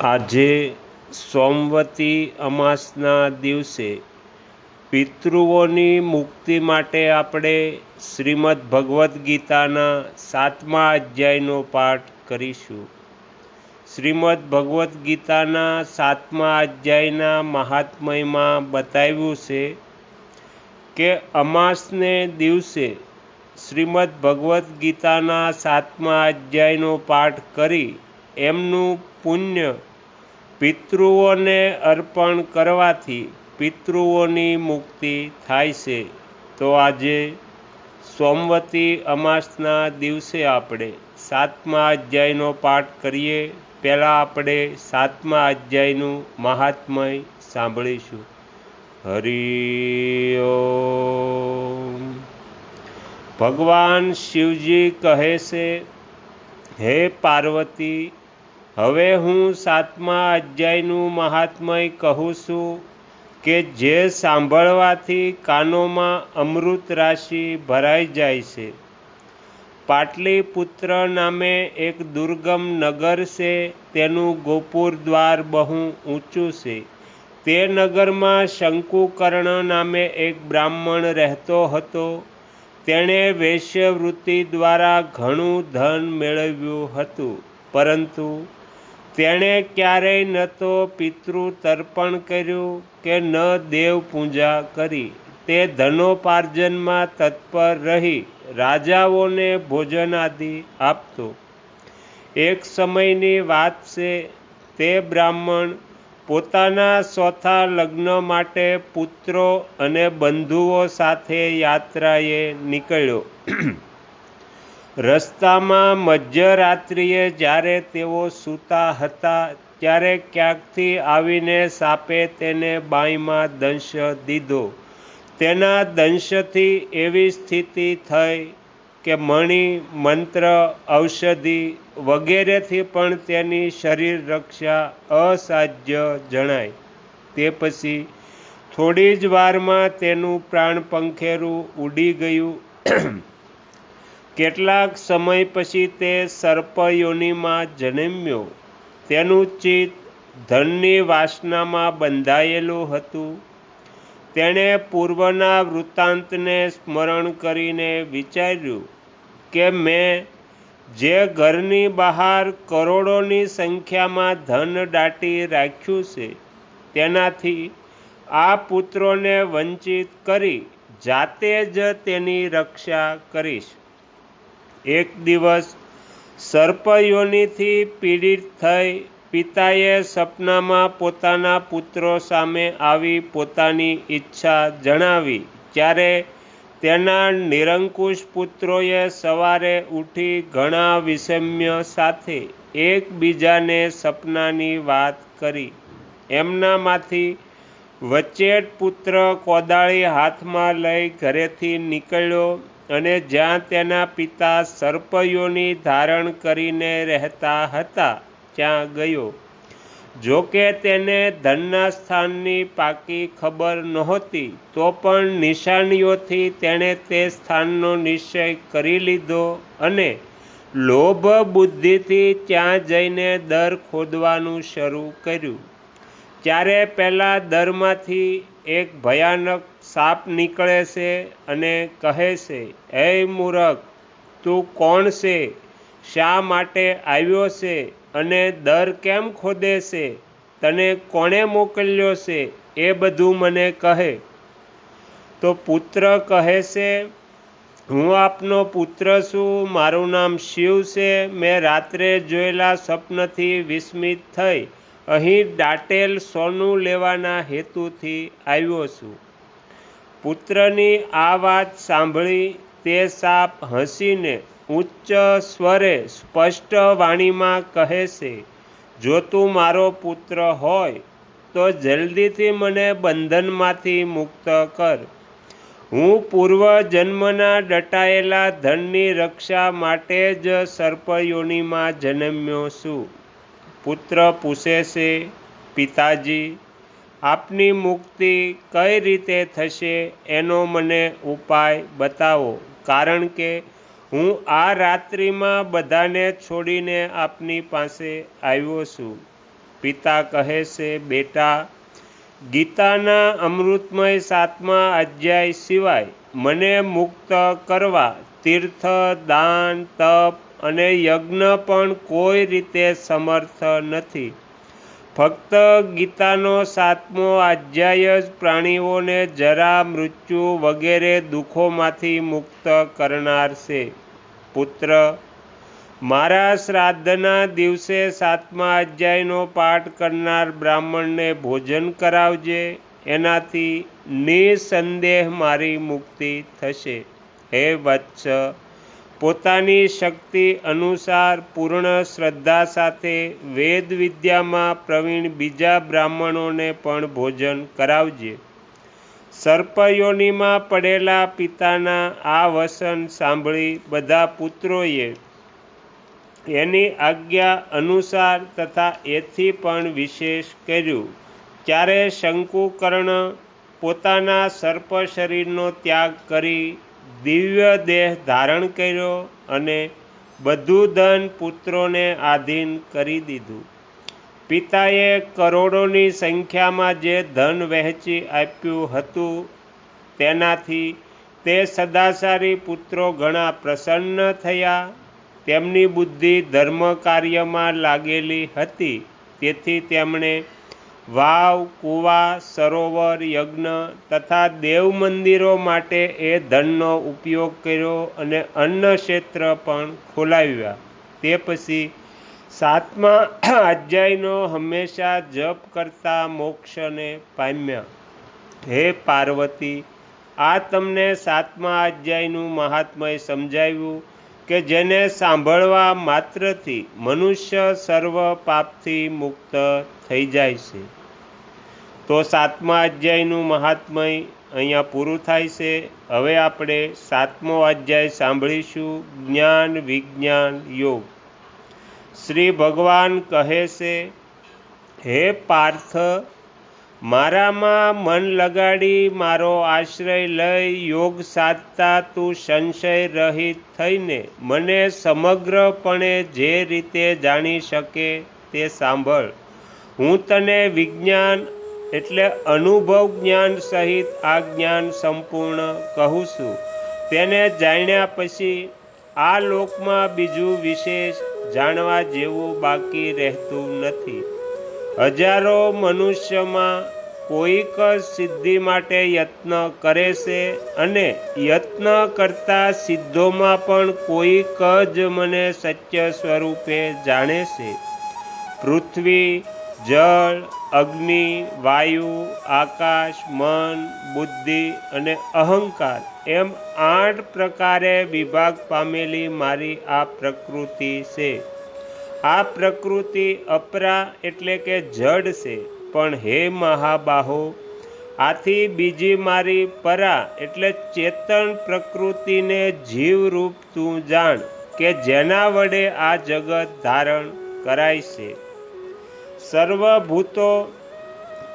આજે સોમવતી અમાસના દિવસે પિતૃઓની મુક્તિ માટે આપણે શ્રીમદ્ ભગવદ્ ગીતાના સાતમા અધ્યાયનો પાઠ કરીશું. શ્રીમદ્ ભગવદ્ ગીતાના સાતમા અધ્યાયના મહાત્મયમાં બતાવ્યું છે કે અમાસને દિવસે શ્રીમદ્ ભગવદ્ ગીતાના સાતમા અધ્યાયનો પાઠ કરી એમનું પુણ્ય પિતૃઓને અર્પણ કરવાથી પિતૃઓની મુક્તિ થાય છે. તો આજે સોમવતી અમાસના દિવસે આપણે સાતમા અધ્યાયનો પાઠ કરીએ. પહેલાં આપણે સાતમા અધ્યાયનું મહાત્મય સાંભળીશું. હરિ ભગવાન શિવજી કહે છે, હે પાર્વતી હવે હું સાતમા અધ્યાયનું મહાત્મય કહું છું કે જે સાંભળવાથી કાનોમાં અમૃત રાશિ ભરાઈ જાય છે. પાટલીપુત્ર નામે એક દુર્ગમ નગર છે, તેનું ગોપુર દ્વાર બહુ ઊંચું છે. તે નગરમાં શંકુકર્ણ નામે એક બ્રાહ્મણ રહેતો હતો. તેણે વૈશ્યવૃત્તિ દ્વારા ઘણું ધન મેળવ્યું હતું, પરંતુ તેણે ક્યારેય ન તો પિતૃ તર્પણ કર્યું કે ન દેવ પૂજા કરી. તે ધનોપાર્જનમાં તત્પર રહી રાજાઓને ભોજન આદિ આપતો. એક સમયની વાત છે, તે બ્રાહ્મણ પોતાના ચોથા લગ્ન માટે પુત્રો અને બંધુઓ સાથે યાત્રાએ નીકળ્યો. રસ્તામાં મધ્યરાત્રિએ જ્યારે તેઓ સૂતા હતા, ત્યારે ક્યાંકથી આવીને સાપે તેને બાંયમાં દંશ દીધો. તેના દંશથી એવી સ્થિતિ થઈ કે મણિ, મંત્ર, ઔષધિ વગેરેથી પણ તેની શરીર રક્ષા અસાધ્ય જણાય. તે પછી થોડી જ વારમાં તેનું પ્રાણ પંખેરું ઉડી ગયું. કેટલાક સમય પછી તે સર્પયોનીમાં જન્મ્યો. તેનું ચિત્ત ધનની વાસનામાં બંધાયેલું હતું. તેણે પૂર્વના વૃત્તાંતને સ્મરણ કરીને વિચાર્યું કે મેં જે ઘરની બહાર કરોડોની સંખ્યામાં ધન દાટી રાખ્યું છે, તેનાથી આ પુત્રોને વંચિત કરી જાતે જ તેની રક્ષા કરીશ. એક દિવસ સર્પયોનીથી પીડિત થઈ પિતાએ સપનામાં પોતાના પુત્રો સામે આવી પોતાની ઈચ્છા જણાવી. ત્યારે તેના નિરંકુશ પુત્રોએ સવારે ઉઠી ઘણા વિષમ્ય સાથે એકબીજાને સપનાની વાત કરી. એમનામાંથી વચેટ પુત્ર કોદાળી હાથમાં લઈ ઘરેથી નીકળ્યો. અને જ્યાં તેના પિતા સર્પયોની ધારણ કરીને રહેતા હતા, ત્યાં ગયો. જોકે તેને ધનના સ્થાનની પાકી ખબર નહોતી, તો પણ નિશાનીઓથી તેણે તે સ્થાનનો નિશ્ચય કરી લીધો અને લોભ બુદ્ધિથી ત્યાં જઈને દર ખોદવાનું શરૂ કર્યું. ત્યારે પહેલાં દરમાંથી એક ભયાનક સાપ નીકળે છે અને કહે છે, હે મૂરખ, તું કોણ છે? શા માટે આવ્યો છે? અને દર કેમ ખોદે છે? તને કોણે મોકલ્યો છે? એ બધું મને કહે. તો પુત્ર કહે છે, હું આપનો પુત્ર છું, મારું નામ શિવ છે. મેં રાત્રે જોયેલા સ્વપ્નથી વિસ્મિત થઈ અહીં દાટેલ સોનું લેવાના હેતુથી આવ્યો છું. પુત્રની આ વાત સાંભળી તે સાપ હસીને ઉચ્ચ સ્વરે સ્પષ્ટ વાણીમાં કહે છે, જો તું મારો પુત્ર હોય, તો જલ્દીથી મને બંધનમાંથી મુક્ત કર. હું પૂર્વ જન્મના દટાયેલા ધનની રક્ષા માટે જ સર્પયોનીમાં જન્મ્યો છું. પુત્ર પૂછે છે, પિતાજી, આપની મુક્તિ કઈ રીતે થશે એનો મને ઉપાય બતાવો, કારણ કે હું આ રાત્રિમાં બધાને છોડીને આપની પાસે આવ્યો છું. પિતા કહે છે, બેટા, ગીતાના અમૃતમય સાતમા અધ્યાય સિવાય મને મુક્ત કરવા તીર્થ, દાન, તપ અને યજ્ઞ પણ કોઈ રીતે સમર્થ નથી. ફક્ત ગીતાનો સાતમો અધ્યાય જ પ્રાણીઓને જરા મૃત્યુ વગેરે દુઃખોમાંથી મુક્ત કરનાર છે. પુત્ર, મારા શ્રાદ્ધના દિવસે સાતમા અધ્યાયનો પાઠ કરનાર બ્રાહ્મણને ભોજન કરાવજે, એનાથી નિસંદેહ મારી મુક્તિ થશે. હે વત્સ પોતાની શક્તિ અનુસાર પૂર્ણ શ્રદ્ધા સાથે વેદ વિદ્યામાં પ્રવીણ બીજા બ્રાહ્મણોને પણ ભોજન કરાવજે. સર્પયોનીમાં પડેલા પિતાના આ વસન સાંભળી બધા પુત્રોએ એની આજ્ઞા અનુસાર તથા એથી પણ વિશેષ કર્યું. ત્યારે શંકુકર્ણ પોતાના સર્પ શરીરનો ત્યાગ કરી દિવ્ય દેહ ધારણ કર્યો અને બધું ધન પુત્રોને આધીન કરી દીધું. પિતાએ કરોડોની સંખ્યામાં જે ધન વહેંચી આપ્યું હતું, તેનાથી તે સદાચારી પુત્રો ઘણા પ્રસન્ન થયા. તેમની બુદ્ધિ ધર્મ કાર્યમાં લાગેલી હતી, તેથી તેમણે વાવ, કૂવા, સરોવર, યજ્ઞ તથા દેવ મંદિરો માટે એ ધનનો ઉપયોગ કર્યો અને અન્ન ક્ષેત્ર પણ ખોલાવ્યા. તે પછી સાતમા અધ્યાયનો હંમેશા જપ કરતા મોક્ષને પામ્યા. હે પાર્વતી, આ તમને સાતમા અધ્યાયનું મહાત્મય સમજાવ્યું કે જેને સાંભળવા માત્રથી મનુષ્ય સર્વ પાપથી મુક્ત થઈ જાય છે. તો સાતમા અધ્યાયનું મહાત્મય અહીંયા પૂરું થાય છે. હવે આપણે સાતમો અધ્યાય સાંભળીશું જ્ઞાન વિજ્ઞાન યોગ. શ્રી ભગવાન કહે છે, હે પાર્થ, મારામાં મન લગાડી મારો આશ્રય લઈ યોગ સાધતા તું સંશય રહિત થઈને મને સમગ્રપણે જે રીતે જાણી શકે તે સાંભળ. હું તને વિજ્ઞાન એટલે અનુભવ જ્ઞાન સહિત આ જ્ઞાન સંપૂર્ણ કહું છું. તેને જાણ્યા પછી આ લોકમાં બીજું વિશેષ જાણવા જેવું બાકી રહેતું નથી. હજારો મનુષ્યમાં કોઈક સિદ્ધિ માટે યત્ન કરે છે અને યત્ન કરતા સિદ્ધોમાં પણ કોઈક જ મને સત્ય સ્વરૂપે જાણે છે. પૃથ્વી જળ, અગ્નિ, વાયુ, આકાશ, મન, બુદ્ધિ અને અહંકાર એમ આઠ પ્રકારે વિભાગ પામેલી મારી આ પ્રકૃતિ છે. આ પ્રકૃતિ અપરા એટલે કે જડ છે, પણ હે મહાબાહો, આથી બીજી મારી પરા એટલે ચેતન પ્રકૃતિને જીવરૂપ તું જાણ કે જેના વડે આ જગત ધારણ કરાય છે. સર્વભૂતો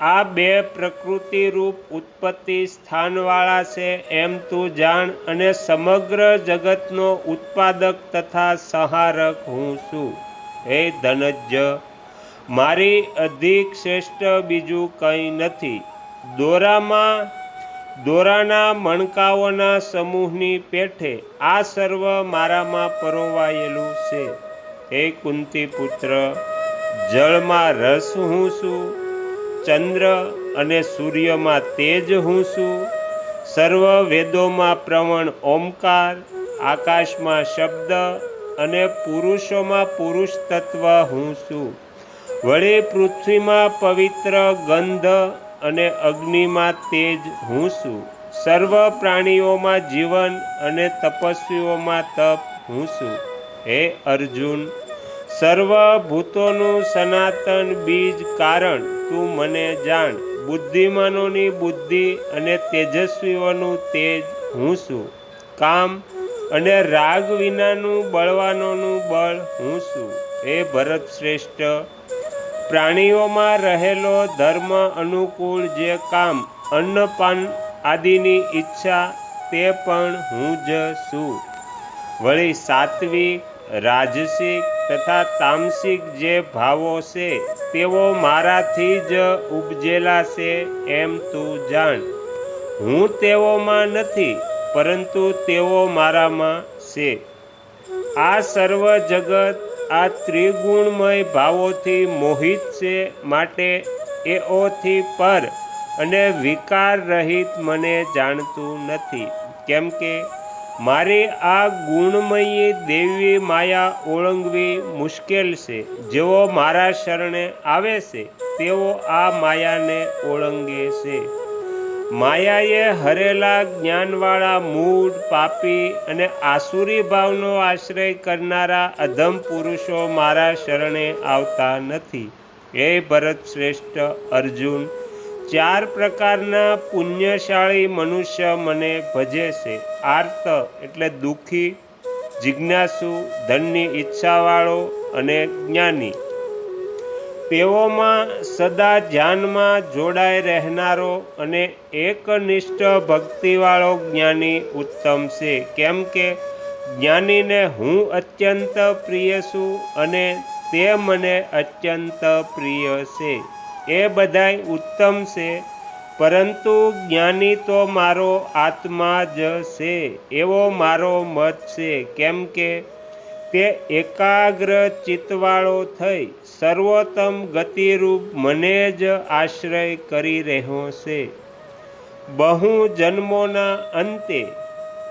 આ બે પ્રકૃતિરૂપ ઉત્પત્તિ સ્થાનવાળા છે એમ તું જાણ અને સમગ્ર જગતનો ઉત્પાદક તથા સહારક હું છું. હે ધનજ્ય મારી અધિક શ્રેષ્ઠ બીજું કંઈ નથી. દોરામાં, દોરાના મણકાઓના સમૂહની પેઠે આ સર્વ મારામાં પરોવાયેલું છે. હે કુંતી પુત્ર જળમાં રસ હું છું, ચંદ્ર અને સૂર્યમાં તેજ હું છું, સર્વ વેદોમાં પ્રવણ ઓમકાર, આકાશમાં શબ્દ અને પુરુષોમાં પુરુષ તત્વ હું છું. વળી પૃથ્વીમાં પવિત્ર ગંધ અને અગ્નિમાં તેજ હું છું. સર્વ પ્રાણીઓમાં જીવન અને તપસ્વીઓમાં તપ હું છું. હે અર્જુન સર્વભૂતોનું સનાતન બીજ કારણ તું મને જાણ. બુદ્ધિમાનોની બુદ્ધિ અને તેજસ્વીઓનું તેજ હું છું. કામ અને રાગ વિનાનું બળવાનોનું બળ હું છું. હે ભરત શ્રેષ્ઠ, પ્રાણીઓમાં રહેલો ધર્મ અનુકૂળ જે કામ અન્નપાન આદિની ઈચ્છા તે પણ હું જ છું. વળી સાત્વિક રાજસિક તથા તામસિક જે ભાવો છે, તેઓ મારાથી જ ઉપજેલા છે એમ તું જાણ. હું તેઓમાં નથી, પરંતુ તેઓ મારામાં છે. આ સર્વ જગત આ ત્રિગુણમય ભાવોથી મોહિત છે માટે એઓથી પર અને વિકાર રહિત મને જાણતું નથી. કેમ કે મારી આ ગુણમયી દેવી માયા ઓળંગવી મુશ્કેલ છે. જેઓ મારા શરણે આવે છે તેઓ આ માયાને ઓળંગે છે. માયાએ હરેલા જ્ઞાનવાળા મૂળ પાપી અને આસુરી ભાવનો આશ્રય કરનારા અધમ પુરુષો મારા શરણે આવતા નથી. હે ભરત શ્રેષ્ઠ અર્જુન ચાર પ્રકારના પુણ્યશાળી મનુષ્ય મને ભજે છે. આર્ત એટલે દુઃખી, જિજ્ઞાસુ, ધનની ઈચ્છાવાળો અને જ્ઞાની. તેઓમાં સદા ધ્યાનમાં જોડાઈ રહેનારો અને એકનિષ્ઠ ભક્તિવાળો જ્ઞાની ઉત્તમ છે. કેમ કે જ્ઞાનીને હું અત્યંત પ્રિય છું અને તે મને અત્યંત પ્રિય છે. એ બધાય ઉત્તમ છે, પરંતુ જ્ઞાની તો મારો આત્મા જ છે, એવો મારો મત છે, કેમ કે તે એકાગ્ર ચિત્તવાળો થઈ સર્વોત્તમ ગતિરૂપ મને જ આશ્રય કરી રહ્યો છે. બહુ જન્મોના અંતે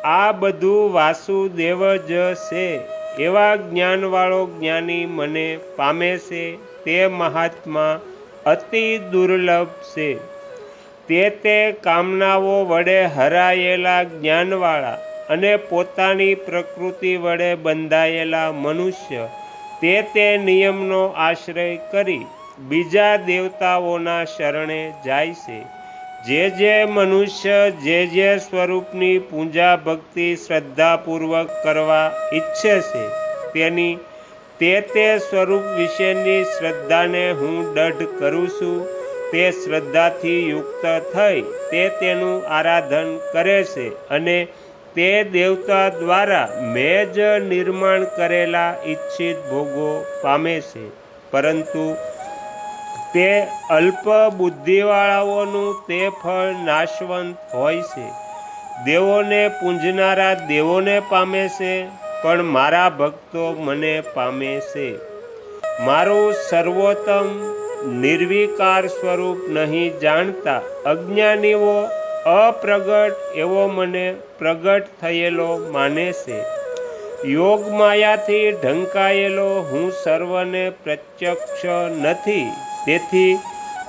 આ બધું વાસુદેવ જ છે, એવા જ્ઞાનવાળો જ્ઞાની મને પામે છે, તે મહાત્મા અતિ દુર્લભ છે. તે તે કામનાઓ વડે હરાયેલા જ્ઞાનવાળા અને પોતાની પ્રકૃતિ વડે બંધાયેલા મનુષ્ય તે તે નિયમનો આશ્રય કરી બીજા દેવતાઓના શરણે જાય છે. જે જે મનુષ્ય જે જે સ્વરૂપની પૂજા ભક્તિ શ્રદ્ધાપૂર્વક કરવા ઈચ્છે છે, તેની તે તે સ્વરૂપ વિશેની શ્રદ્ધાને હું દઢ કરું છું. તે શ્રદ્ધાથી યુક્ત થઈ તે તેનું આરાધન કરે છે અને તે દેવતા દ્વારા મેં જ નિર્માણ કરેલા ઈચ્છિત ભોગો પામે છે. પરંતુ તે અલ્પ બુદ્ધિવાળાઓનું તે ફળ નાશવંત હોય છે. દેવોને પૂંજનારા દેવોને પામે છે. પણ મારા ભક્તો મને પામે છે. મારું સર્વોત્તમ નિર્વિકાર સ્વરૂપ નહીં જાણતા અજ્ઞાનીઓ અપ્રગટ એવો મને પ્રગટ થયેલો માને છે. યોગ માયાથી ઢંકાયેલો હું સર્વને પ્રત્યક્ષ નથી. તેથી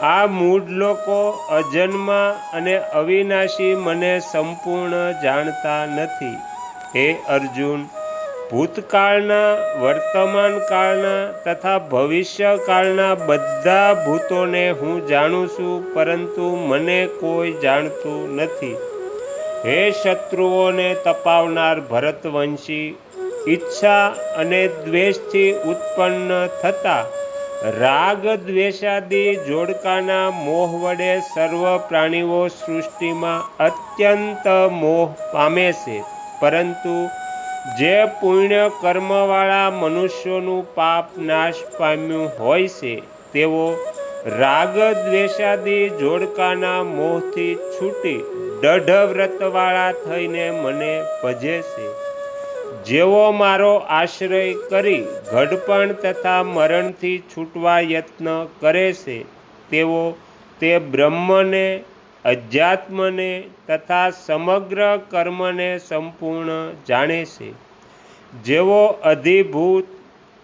આ મૂળ લોકો અજન્મા અને અવિનાશી મને સંપૂર્ણ જાણતા નથી. હે અર્જુન ભૂતકાળના વર્તમાન કાળના તથા ભવિષ્યકાળના બધા ભૂતોને હું જાણું છું, પરંતુ મને કોઈ જાણતું નથી. હે શત્રુઓને તપાવનાર ભરતવંશી, ઈચ્છા અને દ્વેષથી ઉત્પન્ન થતા રાગ દ્વેષાદી જોડકાના મોહ વડે સર્વ પ્રાણીઓ સૃષ્ટિમાં અત્યંત મોહ પામે છે. પરંતુ જે પુણ્ય કર્મવાળા મનુષ્યોનું પાપ નાશ પામ્યું હોય છે, તેઓ રાગ દ્વેષાદી જોડકાના મોહથી છૂટી દઢ વ્રતવાળા થઈને મને ભજે છે. જેઓ મારો આશ્રય કરી ઘડપણ તથા મરણથી છૂટવા યત્ન કરે છે, તેઓ તે બ્રહ્મને અધ્યાત્મને તથા સમગ્ર કર્મને સંપૂર્ણ જાણે છે. જેઓ અધિભૂત,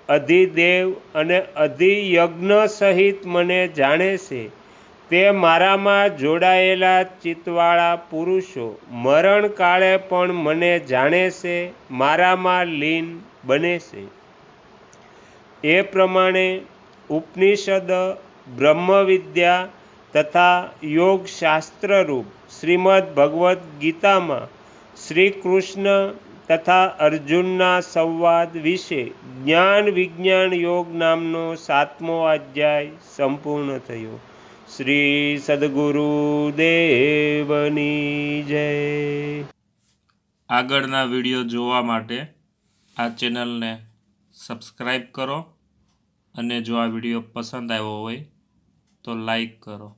અધિદેવ અને અધિયજ્ઞ સહિત મને જાણે છે, તે મારામાં જોડાયેલા ચિત્તવાળા પુરુષો મરણ કાળે પણ મને જાણે છે, મારામાં લીન બને છે. એ પ્રમાણે ઉપનિષદ, બ્રહ્મવિદ્યા તથા યોગ શ્રીમદ્ શ્રીમદ ભગવદ્ ગીતામાં શ્રી કૃષ્ણ તથા અર્જુનના સંવાદ વિશે જ્ઞાન વિજ્ઞાન યોગ નામનો સાતમો અધ્યાય સંપૂર્ણ થયો. શ્રી સદગુરુદેવની જય. આગળના વીડિયો જોવા માટે આ ચેનલને સબસ્ક્રાઈબ કરો અને જો આ વીડિયો પસંદ આવ્યો હોય તો લાઈક કરો.